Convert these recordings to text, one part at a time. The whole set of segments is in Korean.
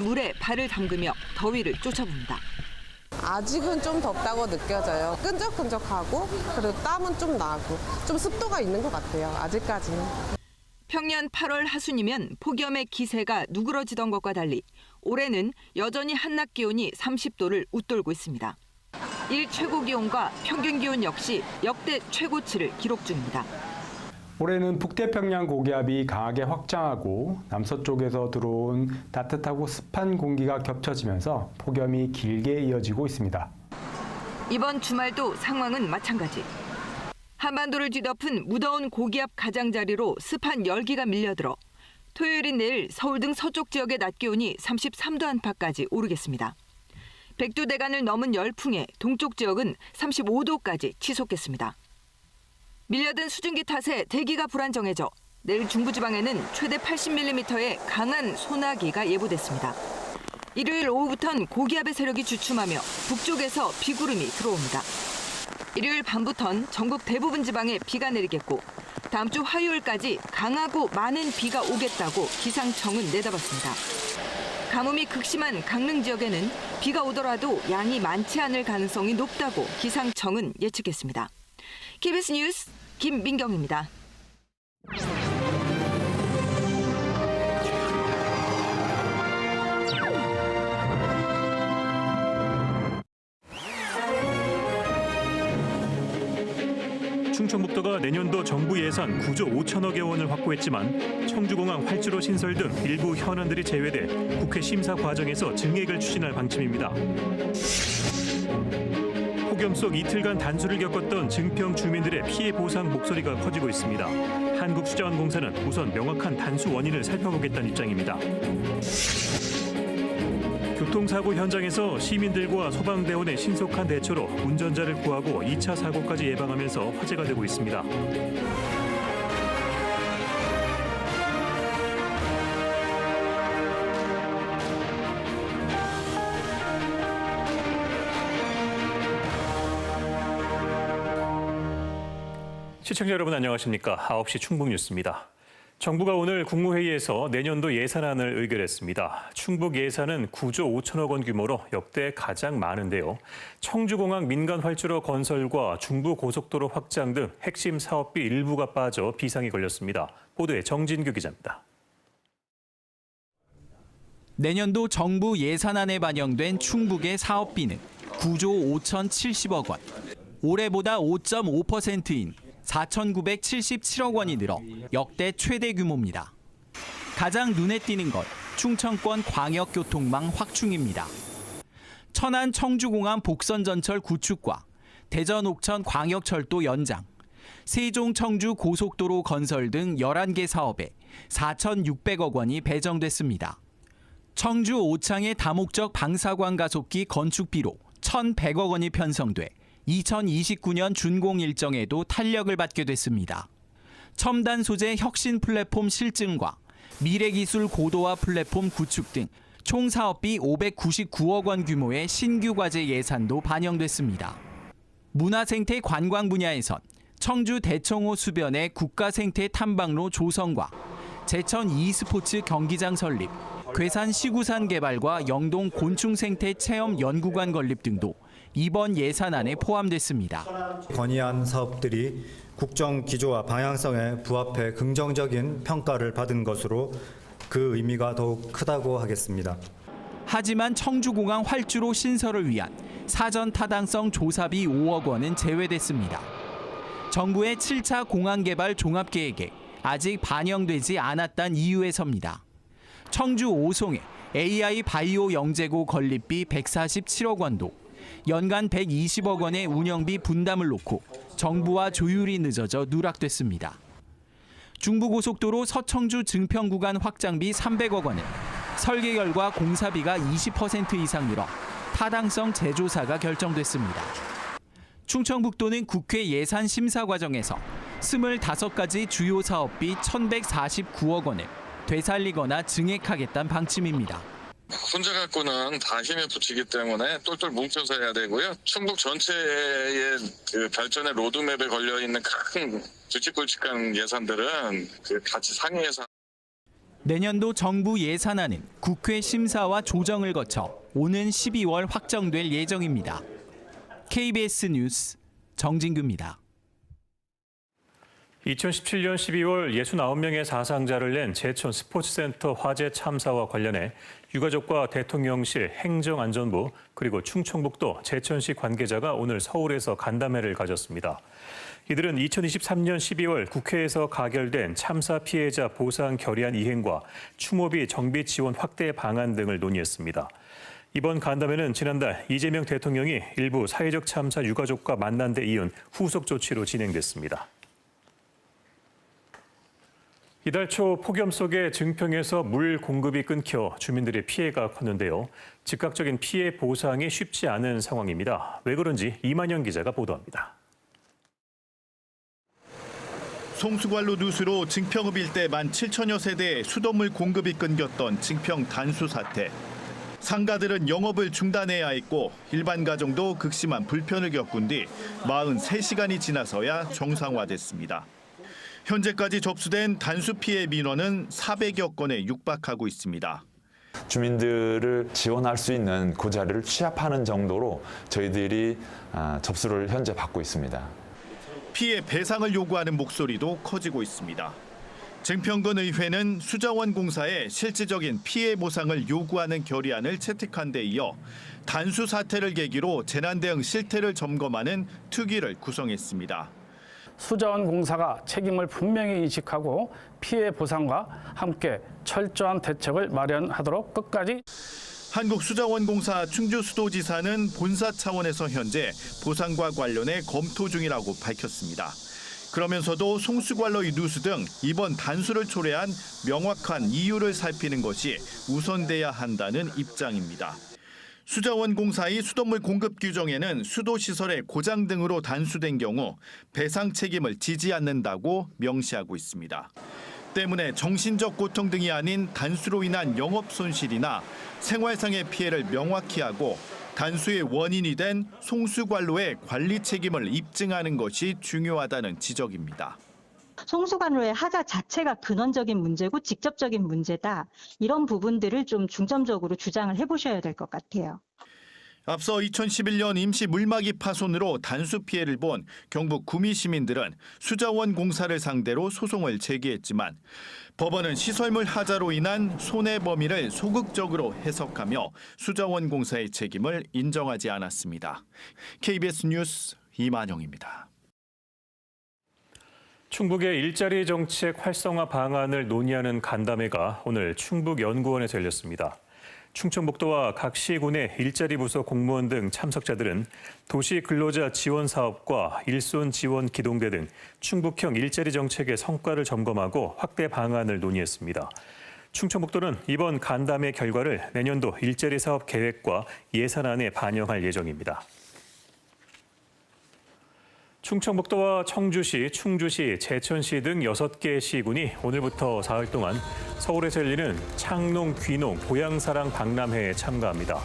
물에 발을 담그며 더위를 쫓아봅니다. 아직은 좀 덥다고 느껴져요. 끈적끈적하고 그리고 땀은 좀 나고 좀 습도가 있는 것 같아요. 아직까지는. 평년 8월 하순이면 폭염의 기세가 누그러지던 것과 달리 올해는 여전히 한낮 기온이 30도를 웃돌고 있습니다. 일 최고 기온과 평균 기온 역시 역대 최고치를 기록 중입니다. 올해는 북태평양 고기압이 강하게 확장하고 남서쪽에서 들어온 따뜻하고 습한 공기가 겹쳐지면서 폭염이 길게 이어지고 있습니다. 이번 주말도 상황은 마찬가지. 한반도를 뒤덮은 무더운 고기압 가장자리로 습한 열기가 밀려들어 토요일인 내일 서울 등 서쪽 지역의 낮 기온이 33도 안팎까지 오르겠습니다. 백두대간을 넘은 열풍에 동쪽 지역은 35도까지 치솟겠습니다. 밀려든 수증기 탓에 대기가 불안정해져 내일 중부지방에는 최대 80mm의 강한 소나기가 예보됐습니다. 일요일 오후부턴 고기압의 세력이 주춤하며 북쪽에서 비구름이 들어옵니다. 일요일 밤부턴 전국 대부분 지방에 비가 내리겠고 다음 주 화요일까지 강하고 많은 비가 오겠다고 기상청은 내다봤습니다. 가뭄이 극심한 강릉 지역에는 비가 오더라도 양이 많지 않을 가능성이 높다고 기상청은 예측했습니다. KBS 뉴스 김민경입니다. 충청북도가 내년도 정부 예산 9조 5천억여 원을 확보했지만 청주공항 활주로 신설 등 일부 현안들이 제외돼 국회 심사 과정에서 증액을 추진할 방침입니다. 폭염 속 이틀간 단수를 겪었던 증평 주민들의 피해 보상 목소리가 커지고 있습니다. 한국수자원공사는 우선 명확한 단수 원인을 살펴보겠다는 입장입니다. 교통사고 현장에서 시민들과 소방대원의 신속한 대처로 운전자를 구하고 2차 사고까지 예방하면서 화제가 되고 있습니다. 시청자 여러분 안녕하십니까? 9시 충북 뉴스입니다. 정부가 오늘 국무회의에서 내년도 예산안을 의결했습니다. 충북 예산은 9조 5천억 원 규모로 역대 가장 많은데요. 청주공항 민간 활주로 건설과 중부 고속도로 확장 등 핵심 사업비 일부가 빠져 비상이 걸렸습니다. 보도에 정진규 기자입니다. 내년도 정부 예산안에 반영된 충북의 사업비는 9조 5,070억 원. 올해보다 5.5%인 4,977억 원이 늘어 역대 최대 규모입니다. 가장 눈에 띄는 것 충청권 광역교통망 확충입니다. 천안 청주공항 복선전철 구축과 대전 옥천 광역철도 연장, 세종 청주 고속도로 건설 등 11개 사업에 4,600억 원이 배정됐습니다. 청주 오창의 다목적 방사광 가속기 건축비로 1,100억 원이 편성돼 2029년 준공 일정에도 탄력을 받게 됐습니다. 첨단 소재 혁신 플랫폼 실증과 미래 기술 고도화 플랫폼 구축 등 총 사업비 599억 원 규모의 신규 과제 예산도 반영됐습니다. 문화생태 관광 분야에선 청주 대청호 수변의 국가생태 탐방로 조성과 제천 e스포츠 경기장 설립, 괴산 시구산 개발과 영동 곤충생태 체험 연구관 건립 등도 이번 예산안에 포함됐습니다. 건의한 사업들이 국정 기조와 방향성에 부합해 긍정적인 평가를 받은 것으로 그 의미가 더욱 크다고 하겠습니다. 하지만 청주공항 활주로 신설을 위한 사전 타당성 조사비 5억 원은 제외됐습니다. 정부의 7차 공항 개발 종합 계획에 아직 반영되지 않았다는 이유에서입니다. 청주 오송에 AI 바이오 영재고 건립비 147억 원도 연간 120억 원의 운영비 분담을 놓고 정부와 조율이 늦어져 누락됐습니다. 중부고속도로 서청주 증평 구간 확장비 300억 원은 설계 결과 공사비가 20% 이상 늘어 타당성 재조사가 결정됐습니다. 충청북도는 국회 예산 심사 과정에서 25가지 주요 사업비 1,149억 원을 되살리거나 증액하겠다는 방침입니다. 혼자 갖고는 다 힘에 붙이기 때문에 똘똘 뭉쳐서 해야 되고요. 충북 전체의 그 발전의 로드맵에 걸려 있는 큰 굵직굵직한 예산들은 그 같이 상의해서 내년도 정부 예산안은 국회 심사와 조정을 거쳐 오는 12월 확정될 예정입니다. KBS 뉴스 정진규입니다. 2017년 12월 69명의 사상자를 낸 제천 스포츠센터 화재 참사와 관련해 유가족과 대통령실, 행정안전부 그리고 충청북도 제천시 관계자가 오늘 서울에서 간담회를 가졌습니다. 이들은 2023년 12월 국회에서 가결된 참사 피해자 보상 결의안 이행과 추모비 정비 지원 확대 방안 등을 논의했습니다. 이번 간담회는 지난달 이재명 대통령이 일부 사회적 참사 유가족과 만난 데 이은 후속 조치로 진행됐습니다. 이달 초 폭염 속에 증평에서 물 공급이 끊겨 주민들의 피해가 컸는데요. 즉각적인 피해 보상이 쉽지 않은 상황입니다. 왜 그런지 이만영 기자가 보도합니다. 송수관로 누수로 증평읍 일대 17,000여 세대의 수돗물 공급이 끊겼던 증평 단수 사태. 상가들은 영업을 중단해야 했고 일반 가정도 극심한 불편을 겪은 뒤 43시간이 지나서야 정상화됐습니다. 현재까지 접수된 단수 피해 민원은 400여 건에 육박하고 있습니다. 주민들을 지원할 수 있는 그 자리를 취합하는 정도로 저희들이 아, 접수를 현재 받고 있습니다. 피해 배상을 요구하는 목소리도 커지고 있습니다. 증평군 의회는 수자원 공사에 실질적인 피해 보상을 요구하는 결의안을 채택한 데 이어 단수 사태를 계기로 재난 대응 실태를 점검하는 특위를 구성했습니다. 수자원 공사가 책임을 분명히 인식하고 피해 보상과 함께 철저한 대책을 마련하도록 끝까지 한국수자원공사 충주수도지사는 본사 차원에서 현재 보상과 관련해 검토 중이라고 밝혔습니다. 그러면서도 송수관로의 누수 등 이번 단수를 초래한 명확한 이유를 살피는 것이 우선돼야 한다는 입장입니다. 수자원공사의 수돗물 공급 규정에는 수도시설의 고장 등으로 단수된 경우 배상 책임을 지지 않는다고 명시하고 있습니다. 때문에 정신적 고통 등이 아닌 단수로 인한 영업 손실이나 생활상의 피해를 명확히 하고 단수의 원인이 된 송수관로의 관리 책임을 입증하는 것이 중요하다는 지적입니다. 송수관로의 하자 자체가 근원적인 문제고 직접적인 문제다. 이런 부분들을 좀 중점적으로 주장을 해보셔야 될 것 같아요. 앞서 2011년 임시 물막이 파손으로 단수 피해를 본 경북 구미 시민들은 수자원 공사를 상대로 소송을 제기했지만 법원은 시설물 하자로 인한 손해 범위를 소극적으로 해석하며 수자원 공사의 책임을 인정하지 않았습니다. KBS 뉴스 이만영입니다. 충북의 일자리 정책 활성화 방안을 논의하는 간담회가 오늘 충북연구원에서 열렸습니다. 충청북도와 각 시군의 일자리 부서 공무원 등 참석자들은 도시 근로자 지원 사업과 일손 지원 기동대 등 충북형 일자리 정책의 성과를 점검하고 확대 방안을 논의했습니다. 충청북도는 이번 간담회 결과를 내년도 일자리 사업 계획과 예산안에 반영할 예정입니다. 충청북도와 청주시, 충주시, 제천시 등 6개 시군이 오늘부터 사흘 동안 서울에서 열리는 창농, 귀농, 보양사랑 박람회에 참가합니다.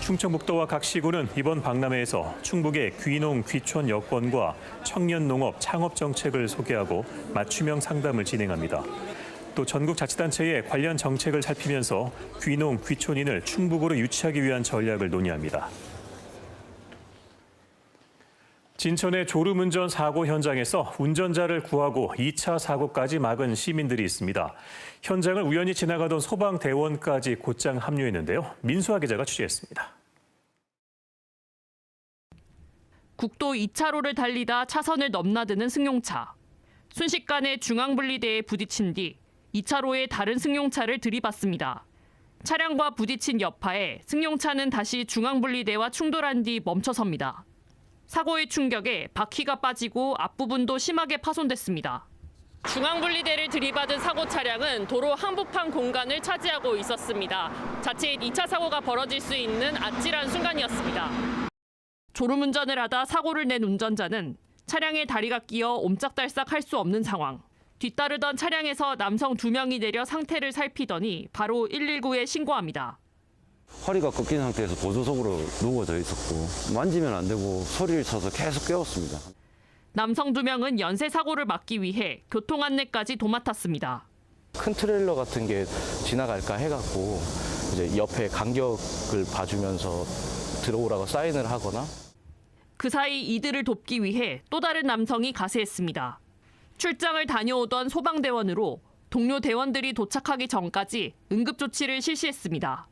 충청북도와 각 시군은 이번 박람회에서 충북의 귀농, 귀촌 여건과 청년 농업, 창업 정책을 소개하고 맞춤형 상담을 진행합니다. 또 전국 자치단체의 관련 정책을 살피면서 귀농, 귀촌인을 충북으로 유치하기 위한 전략을 논의합니다. 진천의 졸음운전 사고 현장에서 운전자를 구하고 2차 사고까지 막은 시민들이 있습니다. 현장을 우연히 지나가던 소방대원까지 곧장 합류했는데요. 민수아 기자가 취재했습니다. 국도 2차로를 달리다 차선을 넘나드는 승용차. 순식간에 중앙분리대에 부딪힌 뒤 2차로의 다른 승용차를 들이받습니다. 차량과 부딪힌 여파에 승용차는 다시 중앙분리대와 충돌한 뒤 멈춰섭니다. 사고의 충격에 바퀴가 빠지고 앞부분도 심하게 파손됐습니다. 중앙분리대를 들이받은 사고 차량은 도로 한복판 공간을 차지하고 있었습니다. 자칫 2차 사고가 벌어질 수 있는 아찔한 순간이었습니다. 졸음운전을 하다 사고를 낸 운전자는 차량에 다리가 끼어 옴짝달싹 할 수 없는 상황. 뒤따르던 차량에서 남성 두 명이 내려 상태를 살피더니 바로 119에 신고합니다. 허리가 꺾인 상태에서 보조석으로 누워져 있었고 만지면 안 되고 소리를 쳐서 계속 깨웠습니다. 남성 두 명은 연쇄 사고를 막기 위해 교통 안내까지 도맡았습니다. 큰 트레일러 같은 게 지나갈까 해갖고 이제 옆에 간격을 봐주면서 들어오라고 사인을 하거나 그 사이 이들을 돕기 위해 또 다른 남성이 가세했습니다. 출장을 다녀오던 소방대원으로 동료 대원들이 도착하기 전까지 응급조치를 실시했습니다.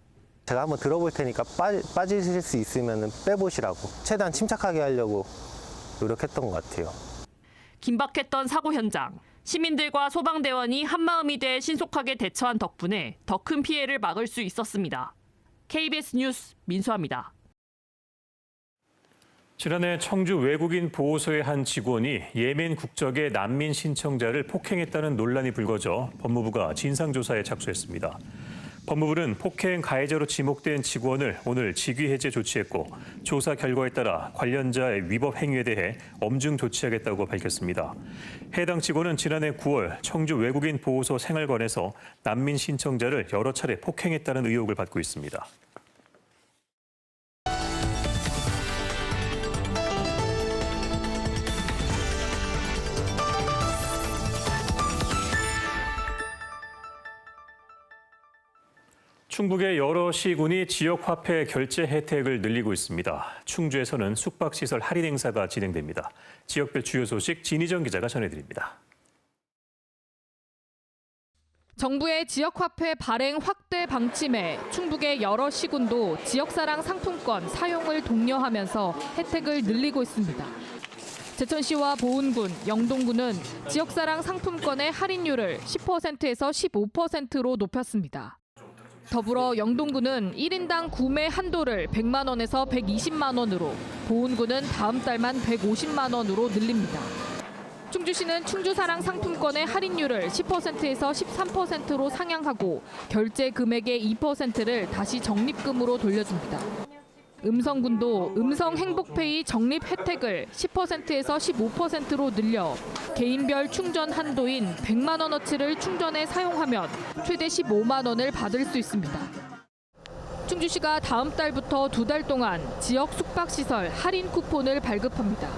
제가 한번 들어볼 테니까 빠, 빠지실 수 있으면 빼보시라고 최대한 침착하게 하려고 노력했던 것 같아요. 긴박했던 사고 현장. 시민들과 소방대원이 한마음이 돼 신속하게 대처한 덕분에 더 큰 피해를 막을 수 있었습니다. KBS 뉴스 민수아입니다. 지난해 청주 외국인 보호소의 한 직원이 예멘 국적의 난민 신청자를 폭행했다는 논란이 불거져 법무부가 진상조사에 착수했습니다. 법무부는 폭행 가해자로 지목된 직원을 오늘 직위 해제 조치했고 조사 결과에 따라 관련자의 위법 행위에 대해 엄중 조치하겠다고 밝혔습니다. 해당 직원은 지난해 9월 청주 외국인 보호소 생활관에서 난민 신청자를 여러 차례 폭행했다는 의혹을 받고 있습니다. 충북의 여러 시군이 지역 화폐 결제 혜택을 늘리고 있습니다. 충주에서는 숙박시설 할인 행사가 진행됩니다. 지역별 주요 소식 진희정 기자가 전해드립니다. 정부의 지역화폐 발행 확대 방침에 충북의 여러 시군도 지역사랑 상품권 사용을 독려하면서 혜택을 늘리고 있습니다. 제천시와 보은군, 영동군은 지역사랑 상품권의 할인율을 10%에서 15%로 높였습니다. 더불어 영동군은 1인당 구매 한도를 100만 원에서 120만 원으로, 보은군은 다음 달만 150만 원으로 늘립니다. 충주시는 충주사랑 상품권의 할인율을 10%에서 13%로 상향하고 결제 금액의 2%를 다시 적립금으로 돌려줍니다. 음성군도 음성 행복페이 적립 혜택을 10%에서 15%로 늘려 개인별 충전 한도인 100만 원어치를 충전에 사용하면 최대 15만 원을 받을 수 있습니다. 충주시가 다음 달부터 두 달 동안 지역 숙박시설 할인 쿠폰을 발급합니다.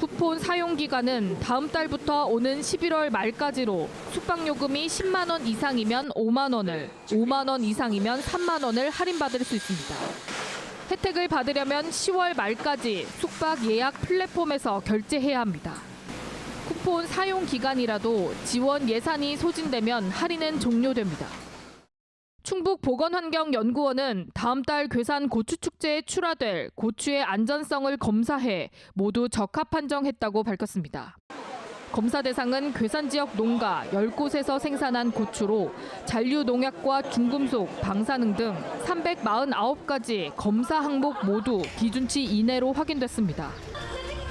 쿠폰 사용 기간은 다음 달부터 오는 11월 말까지로 숙박요금이 10만 원 이상이면 5만 원을, 5만 원 이상이면 3만 원을 할인받을 수 있습니다. 혜택을 받으려면 10월 말까지 숙박 예약 플랫폼에서 결제해야 합니다. 쿠폰 사용 기간이라도 지원 예산이 소진되면 할인은 종료됩니다. 충북 보건환경연구원은 다음 달 괴산 고추축제에 출하될 고추의 안전성을 검사해 모두 적합 판정했다고 밝혔습니다. 검사 대상은 괴산 지역 농가 10곳에서 생산한 고추로 잔류 농약과 중금속, 방사능 등 349가지 검사 항목 모두 기준치 이내로 확인됐습니다.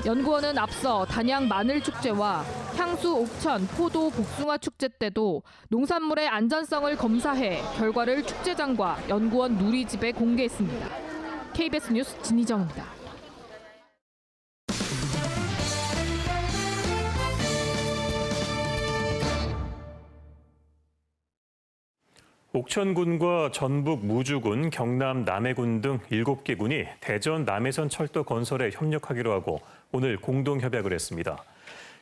연구원은 앞서 단양 마늘 축제와 향수 옥천 포도 복숭아 축제 때도 농산물의 안전성을 검사해 결과를 축제장과 연구원 누리집에 공개했습니다. KBS 뉴스 진희정입니다. 옥천군과 전북 무주군, 경남 남해군 등 7개 군이 대전 남해선 철도 건설에 협력하기로 하고 오늘 공동 협약을 했습니다.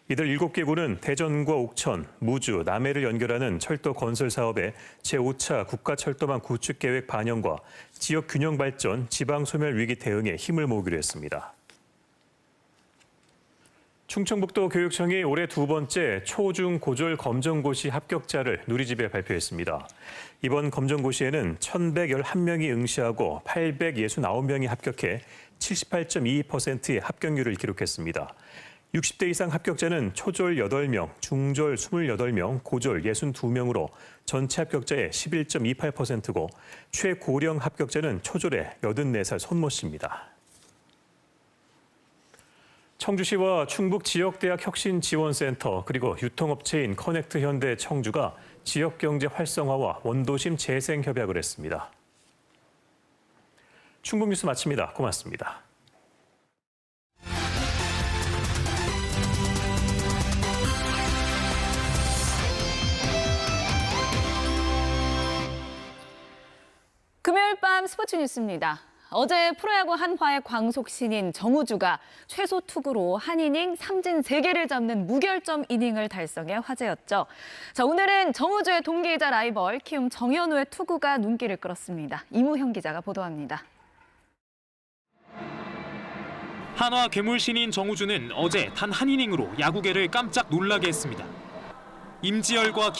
이들 7개 군은 대전과 옥천, 무주, 남해를 연결하는 철도 건설 사업의 제5차 국가철도망 구축 계획 반영과 지역 균형 발전, 지방 소멸 위기 대응에 힘을 모으기로 했습니다. 충청북도 교육청이 올해 두 번째 초중 고졸 검정고시 합격자를 누리집에 발표했습니다. 이번 검정고시에는 1,111명이 응시하고 869명이 합격해 78.22%의 합격률을 기록했습니다. 60대 이상 합격자는 초졸 8명, 중졸 28명, 고졸 62명으로 전체 합격자의 11.28%고 최고령 합격자는 초졸의 84살 손모 씨입니다. 청주시와 충북 지역대학 혁신지원센터 그리고 유통업체인 커넥트 현대 청주가 지역경제 활성화와 원도심 재생 협약을 했습니다. 충북 뉴스 마칩니다. 고맙습니다. 금요일 밤 스포츠 뉴스입니다. 어제 프로야구 한화의 광속 신인 정우주가 최소 투구로 한 이닝 삼진 3개를 잡는 무결점 이닝을 달성해 화제였죠. 자, 오늘은 정우주의 동기이자 라이벌 키움 정현우의 투구가 눈길을 끌었습니다. 이무형 기자가 보도합니다. 한화 괴물 신인 정우주는 어제 단 한 이닝으로 야구계를 깜짝 놀라게 했습니다. 임지열과